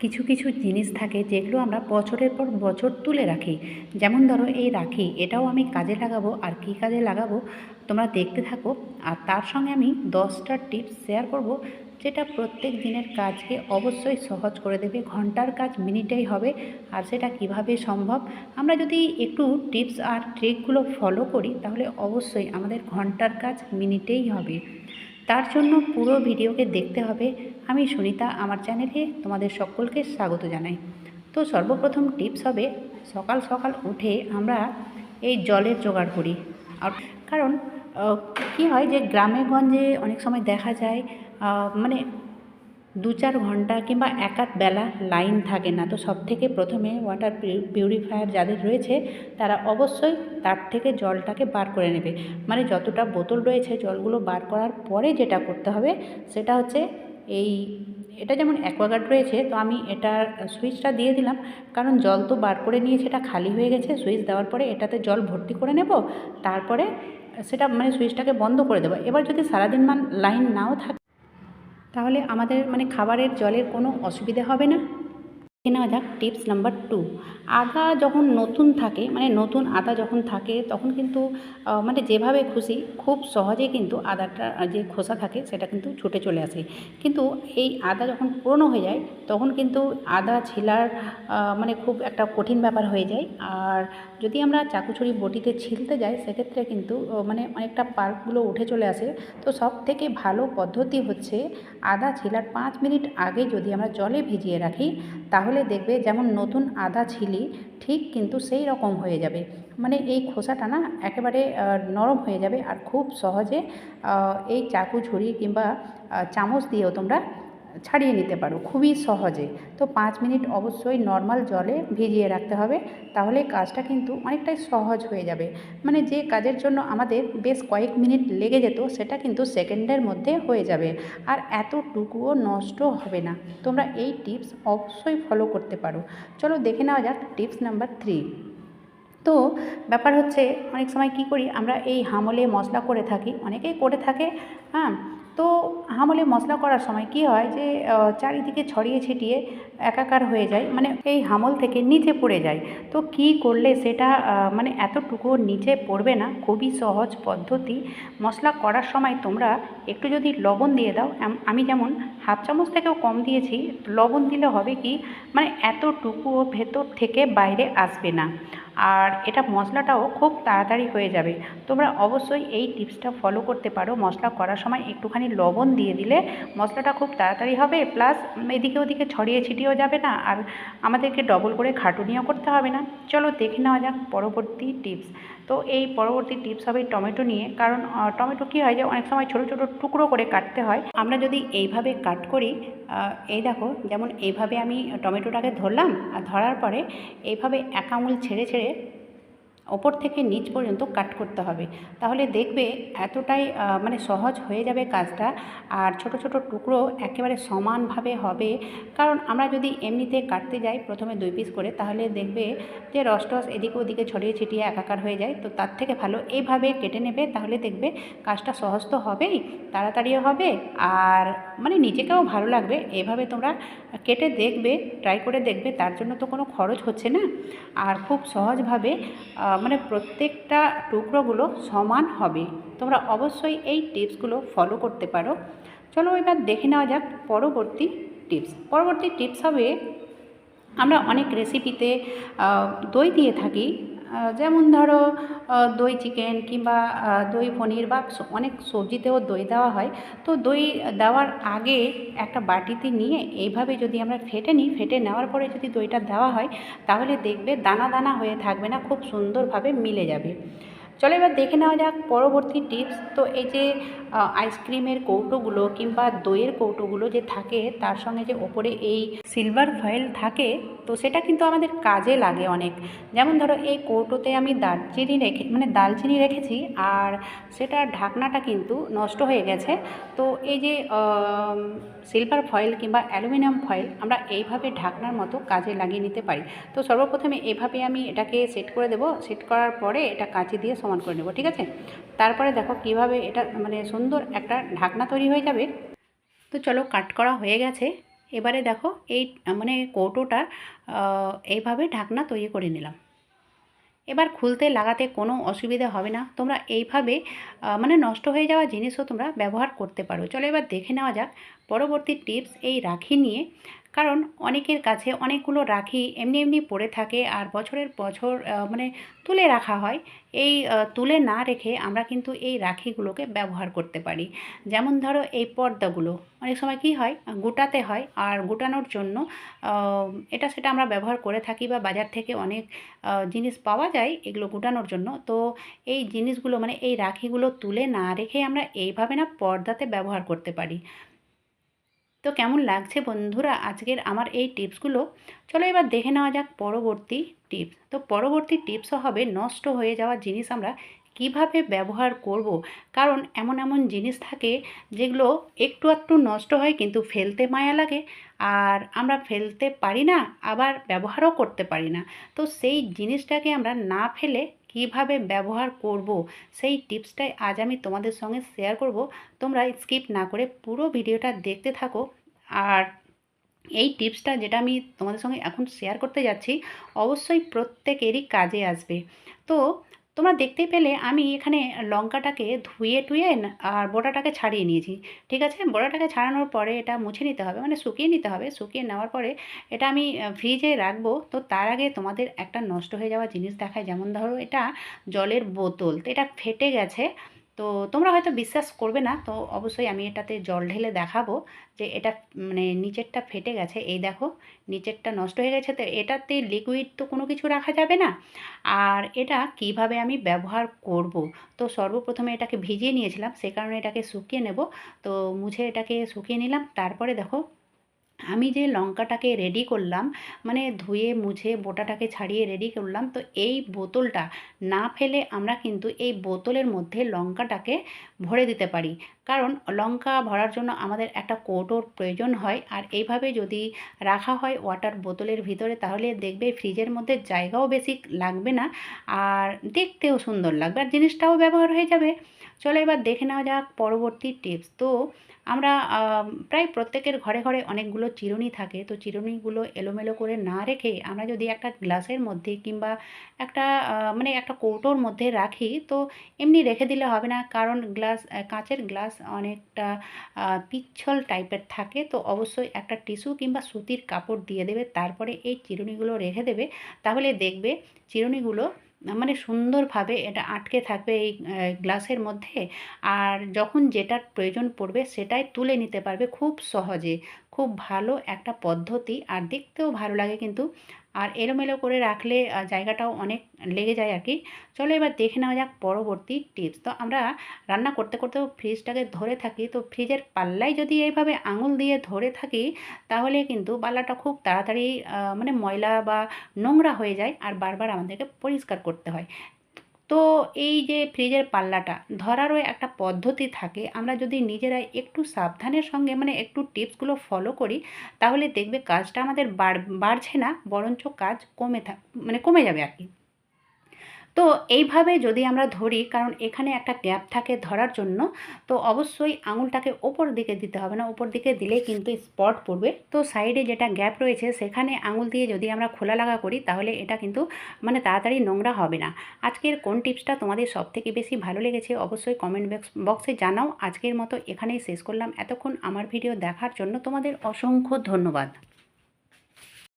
কিছু কিছু জিনিস থাকে যেগুলো আমরা বছরের পর বছর তুলে রাখি। যেমন ধরো এই রাখি, এটাও আমি কাজে লাগাবো আর কী কাজে লাগাবো তোমরা দেখতে থাকো। আর তার সঙ্গে আমি দশটা টিপস শেয়ার করব যেটা প্রত্যেক দিনের কাজকে অবশ্যই সহজ করে দেবে। ঘণ্টার কাজ মিনিটেই হবে আর সেটা কীভাবে সম্ভব? আমরা যদি একটু টিপস আর ট্রিকগুলো ফলো করি তাহলে অবশ্যই আমাদের ঘণ্টার কাজ মিনিটেই হবে। তার জন্য পুরো ভিডিওকে দেখতে হবে। আমি সুনিতা, আমার চ্যানেলে তোমাদের সকলকে স্বাগত জানাই। তো সর্বপ্রথম টিপস হবে, সকাল সকাল উঠে আমরা এই জলের জোগাড় করি। আর কারণ কি হয় যে গ্রামে গঞ্জে অনেক সময় দেখা যায় মানে দু চার ঘণ্টা কিংবা এক আধ বেলা লাইন থাকে না। তো সব থেকে প্রথমে ওয়াটার পিউরিফায়ার যাদের রয়েছে, তারা অবশ্যই তার থেকে জলটাকে বার করে নেবে। মানে যতটা বোতল রয়েছে, জলগুলো বার করার পরে যেটা করতে হবে, সেটা হচ্ছে এই, এটা যেমন অ্যাকোয়াগার্ড রয়েছে, তো আমি এটার সুইচটা দিয়ে দিলাম, কারণ জল তো বার করে নিয়ে সেটা খালি হয়ে গেছে, সুইচ দেওয়ার পরে এটাতে জল ভর্তি করে নেব, তারপরে সেটা মানে সুইচটাকে বন্ধ করে দেবো। এবার যদি সারাদিন মান লাইন নাও থাকে, তাহলে আমাদের মানে খাবারের জলের কোনো অসুবিধা হবে না। দেখে নেওয়া যাক টিপস নাম্বার টু আদা যখন নতুন থাকে মানে নতুন আদা যখন থাকে, তখন কিন্তু মানে যেভাবে খুশি, খুব সহজে কিন্তু আদাটা, যে খোসা থাকে সেটা কিন্তু ছুটে চলে আসে। কিন্তু এই আদা যখন পুরনো হয়ে যায়, তখন কিন্তু আদা ছিলার মানে খুব একটা কঠিন ব্যাপার হয়ে যায়। আর যদি আমরা চাকুছুরি বটিতে ছিলতে যাই, সেক্ষেত্রে কিন্তু মানে অনেকটা পার্কগুলো উঠে চলে আসে। তো সব থেকে ভালো পদ্ধতি হচ্ছে, আদা ছিলার পাঁচ মিনিট আগে যদি আমরা জলে ভিজিয়ে রাখি, তাহলে দেখবে যেমন নতুন আদা ছিলি ঠিক কিন্তু সেই রকম হয়ে যাবে। মানে এই খোসাটা না একেবারে নরম হয়ে যাবে আর খুব সহজে এই চাকু ঝুড়ি কিংবা চামচ দিয়েও তোমরা ছাড়িয়ে নিতে পারো, খুবই সহজে। তো পাঁচ মিনিট অবশ্যই নর্মাল জলে ভিজিয়ে রাখতে হবে, তাহলে কাজটা কিন্তু অনেকটাই সহজ হয়ে যাবে। মানে যে কাজের জন্য আমাদের বেশ কয়েক মিনিট লেগে যেত, সেটা কিন্তু সেকেন্ডের মধ্যে হয়ে যাবে। আর এতটুকুও নষ্ট হবে না। তোমরা এই টিপস অবশ্যই ফলো করতে পারো। চলো দেখে নেওয়া যাক টিপস নাম্বার থ্রি তো ব্যাপার হচ্ছে, অনেক সময় কি করি, আমরা এই হামলে মশলা করে থাকি, অনেকেই করে থাকে হ্যাঁ? তো হামলে মশলা করার সময় কি হয় যে চারিদিকে ছড়িয়ে ছিটিয়ে একাকার হয়ে যায় মানে এই হামল থেকে নিচে পড়ে যায়। তো কি করলে সেটা মানে এতটুকু নিচে পড়বে না? খুবই সহজ পদ্ধতি। মশলা করার সময় তোমরা একটু যদি লবণ দিয়ে দাও আমি যেমন হাফ চামচ থেকেও কম দিয়েছি, লবণ দিলে হবে কি মানে এতটুকুও ভেতর থেকে বাইরে আসবে না। আর এটা মশলাটাও খুব তাড়াতাড়ি হয়ে যাবে। তোমরা অবশ্যই এই টিপসটা ফলো করতে পারো। মশলা করার সময় একটুখানি লবণ দিয়ে দিলে মশলাটা খুব তাড়াতাড়ি হবে। প্লাস এদিকে ওদিকে ছড়িয়ে ছিটিয়েও যাবে না। আর আমাদেরকে ডবল করে খাটুনিও করতে হবে না। চলো দেখে নেওয়া যাক পরবর্তী টিপস। তো এই পরবর্তী টিপস হবে টমেটো নিয়ে। কারণ টমেটো কী হয় যে অনেক সময় ছোটো ছোটো টুকরো করে কাটতে হয়। আমরা যদি এইভাবে কাট করি এই দেখো, যেমন এইভাবে আমি টমেটোটাকে ধরলাম। আর ধরার পরে এইভাবে এক আঙুল ছেড়ে ছেড়ে de ওপর থেকে নিচ পর্যন্ত কাট করতে হবে। তাহলে দেখবে এতটাই মানে সহজ হয়ে যাবে কাজটা। আর ছোট ছোট টুকরো একেবারে সমানভাবে হবে। কারণ আমরা যদি এমনিতে কাটতে যাই প্রথমে দুই পিস করে, তাহলে দেখবে যে রস টস এদিকে ওদিকে ছড়িয়ে ছিটিয়ে একাকার হয়ে যায়। তো তার থেকে ভালো এইভাবে কেটে নেবে, তাহলে দেখবে কাজটা সহজ তো হবেই, তাড়াতাড়িও হবে। আর মানে নিজেকেও ভালো লাগবে। এভাবে তোমরা কেটে দেখবে ট্রাই করে দেখবে, তার জন্য তো কোনো খরচ হচ্ছে না। আর খুব সহজভাবে মানে প্রত্যেকটা টুকরোগুলো সমান হবে। তোমরা অবশ্যই এই টিপসগুলো ফলো করতে পারো। চলো এবার দেখে নেওয়া যাক পরবর্তী টিপস। পরবর্তী টিপস হবে, আমরা অনেক রেসিপিতে দই দিয়ে থাকি। যেমন ধরো দই চিকেন কিংবা দই পনির বা অনেক সবজিতেও দই দেওয়া হয়। তো দই দেওয়ার আগে একটা বাটিতে নিয়ে এইভাবে যদি আমরা ফেটে নিই, ফেটে নেওয়ার পরে যদি দইটা দেওয়া হয়, তাহলে দেখবে দানা দানা হয়ে থাকবে না, খুব সুন্দরভাবে মিলে যাবে। চলো এবার দেখে নেওয়া যাক পরবর্তী টিপস তো এই যে আইসক্রিমের কৌটোগুলো কিংবা দইয়ের কৌটোগুলো যে থাকে, তার সঙ্গে যে ওপরে এই সিলভার ফয়েল থাকে, তো সেটা কিন্তু আমাদের কাজে লাগে অনেক। যেমন ধরো, এই কৌটোতে আমি দারচিনি রেখে মানে দালচিনি রেখেছি, আর সেটার ঢাকনাটা কিন্তু নষ্ট হয়ে গেছে। তো এই যে সিলভার ফয়েল কিংবা অ্যালুমিনিয়াম ফয়েল আমরা এইভাবে ঢাকনার মতো কাজে লাগিয়ে নিতে পারি। তো সর্বপ্রথমে এইভাবে আমি এটাকে সেট করে দেবো। সেট করার পরে এটা কাঁচি দিয়ে সমান করে নেব, ঠিক আছে? তারপরে দেখো কীভাবে এটা মানে সুন্দর একটা ঢাকনা তৈরি হয়ে যাবে। তো চলো কাট করা হয়ে গেছে। এবারে দেখো এই মানে কৌটোটা এইভাবে ঢাকনা তৈরি করে নিলাম। এবার খুলতে লাগাতে কোনো অসুবিধা হবে না। তোমরা এইভাবে মানে নষ্ট হয়ে যাওয়া জিনিসও তোমরা ব্যবহার করতে পারো। চলো এবার দেখে নেওয়া যাক পরবর্তী টিপস এই রাখি নিয়ে। কারণ অনেকের কাছে অনেকগুলো রাখি এমনি এমনি পড়ে থাকে আর বছরের বছর মানে তুলে রাখা হয়। এই তুলে না রেখে আমরা কিন্তু এই রাখিগুলোকে ব্যবহার করতে পারি। যেমন ধরো এই পর্দাগুলো। অনেক সময় কি হয়, গোটাতে হয় আর গোটানোর জন্য এটা সেটা আমরা ব্যবহার করে থাকি বা বাজার থেকে অনেক জিনিস পাওয়া যায় এগুলো গোটানোর জন্য। তো এই জিনিসগুলো মানে এই রাখিগুলো তুলে না রেখে আমরা এইভাবে না পর্দাতে ব্যবহার করতে পারি। তো কেমন লাগছে বন্ধুরা আজকের আমার এই টিপসগুলো? চলো এবার দেখে নেওয়া যাক পরবর্তী টিপস। তো পরবর্তী টিপসও হবে নষ্ট হয়ে যাওয়া জিনিস আমরা কীভাবে ব্যবহার করব? কারণ এমন এমন জিনিস থাকে যেগুলো একটু একটু নষ্ট হয় কিন্তু ফেলতে মায়া লাগে আর আমরা ফেলতে পারি না, আবার ব্যবহারও করতে পারি না। তো সেই জিনিসটাকে আমরা না ফেলে কীভাবে ব্যবহার করব, সেই টিপসটাই আজ আমি তোমাদের সঙ্গে শেয়ার করব। তোমরা স্কিপ না করে পুরো ভিডিওটা দেখতে থাকো। আর এই টিপসটা যেটা আমি তোমাদের সঙ্গে এখন শেয়ার করতে যাচ্ছি, অবশ্যই প্রত্যেকেরই কাজে আসবে। তো তোমরা দেখতে পেলে আমি এখানে লঙ্কাটাকে ধুয়ে টুয়ে আর বোটাটাকে ছাড়িয়ে নিয়েছি। ঠিক আছে? বোটাটাকে ছাড়ানোর পরে এটা মুছে নিতে হবে মানে শুকিয়ে নিতে হবে। শুকিয়ে নেওয়ার পরে এটা আমি ফ্রিজে রাখব। তো তার আগে তোমাদের একটা নষ্ট হয়ে যাওয়া জিনিস দেখায়। যেমন ধরো এটা জলের বোতল। তো এটা ফেটে গেছে। তো তোমরা হয়তো বিশ্বাস করবে না, তো অবশ্যই আমি এটাতে জল ঢেলে দেখাবো যে এটা মানে নিচেরটা ফেটে গেছে। এই দেখো, নিচেরটা নষ্ট হয়ে গেছে। তো এটাতে লিকুইড তো কোনো কিছু রাখা যাবে না। আর এটা কীভাবে আমি ব্যবহার করব? তো সর্বপ্রথমে এটাকে ভিজিয়ে নিয়েছিলাম, সে কারণে এটাকে শুকিয়ে নেব। তো মুছে এটাকে শুকিয়ে নিলাম। তারপরে দেখো আমি যে লঙ্কাটাকে রেডি করলাম মানে ধুয়ে, মুছে, বোটাটাকে ছাড়িয়ে রেডি করলাম, তো এই বোতলটা না ফেলে আমরা কিন্তু এই বোতলের মধ্যে লঙ্কাটাকে ভরে দিতে পারি। কারণ লঙ্কা ভরার জন্য আমাদের একটা কৌটোর প্রয়োজন হয়, আর এইভাবে যদি রাখা হয় ওয়াটার বোতলের ভিতরে, তাহলে দেখবে ফ্রিজের মধ্যে জায়গাও বেশি লাগবে না, আর দেখতেও সুন্দর লাগবে, আর জিনিসটাও ব্যবহার হয়ে যাবে। চলো এবার দেখে নেওয়া যাক পরবর্তী টিপস তো আমরা প্রায় প্রত্যেকের ঘরে ঘরে অনেকগুলো চিরুনি থাকে। তো চিরুনিগুলো এলোমেলো করে না রেখে আমরা যদি একটা গ্লাসের মধ্যে কিংবা একটা মানে একটা কৌটোর মধ্যে রাখি, তো এমনি রেখে দিলে হবে না। কারণ গ্লাস কাঁচের গ্লাস অনেকটা পিচ্ছল টাইপের থাকে। তো অবশ্যই একটা টিস্যু কিংবা সুতির কাপড় দিয়ে দেবে। তারপরে এই চিরুনিগুলো রেখে দেবে। তাহলে দেখবে চিরুনিগুলো মানে সুন্দরভাবে এটা আটকে থাকবে এই গ্লাসের মধ্যে। আর যখন যেটার প্রয়োজন পড়বে সেটাই তুলে নিতে পারবে খুব সহজে। খুব ভালো একটা পদ্ধতি। আর দেখতেও ভালো লাগে কিন্তু আর এলোমেলো করে রাখলে জায়গাটাও অনেক লেগে যায় আর কি চলো এবার দেখে নেওয়া যাক পরবর্তী টিপস তো আমরা রান্না করতে করতেও ফ্রিজটাকে ধরে থাকি। তো ফ্রিজের পাল্লায় যদি এইভাবে আঙুল দিয়ে ধরে থাকি, তাহলে কিন্তু পাল্লাটা খুব তাড়াতাড়ি মানে ময়লা বা নোংরা হয়ে যায়। আর বারবার আমাদেরকে পরিষ্কার করতে হয়। তো এই যে ফ্রিজের পাল্লাটা ধরারও একটা পদ্ধতি থাকে, আমরা যদি নিজেরাই একটু সাবধানের সঙ্গে মানে একটু টিপসগুলো ফলো করি, তাহলে দেখবে কাজটা আমাদের বাড় বাড়ছে না, বরঞ্চ কাজ কমে থাক মানে কমে যাবে আর কি। তো এইভাবে যদি আমরা ধরি, কারণ এখানে একটা গ্যাপ থাকে ধরার জন্য, তো অবশ্যই আঙুলটাকে ওপর দিকে দিতে হবে না। ওপর দিকে দিলে কিন্তু স্পট পড়বে। তো সাইডে যেটা গ্যাপ রয়েছে, সেখানে আঙুল দিয়ে যদি আমরা খোলা লাগা করি, তাহলে এটা কিন্তু মানে তাড়াতাড়ি নোংরা হবে না। আজকের কোন টিপসটা তোমাদের সব থেকে বেশি ভালো লেগেছে, অবশ্যই কমেন্ট বক্সে জানাও। আজকের মতো এখানেই শেষ করলাম। এতক্ষণ আমার ভিডিও দেখার জন্য তোমাদের অসংখ্য ধন্যবাদ।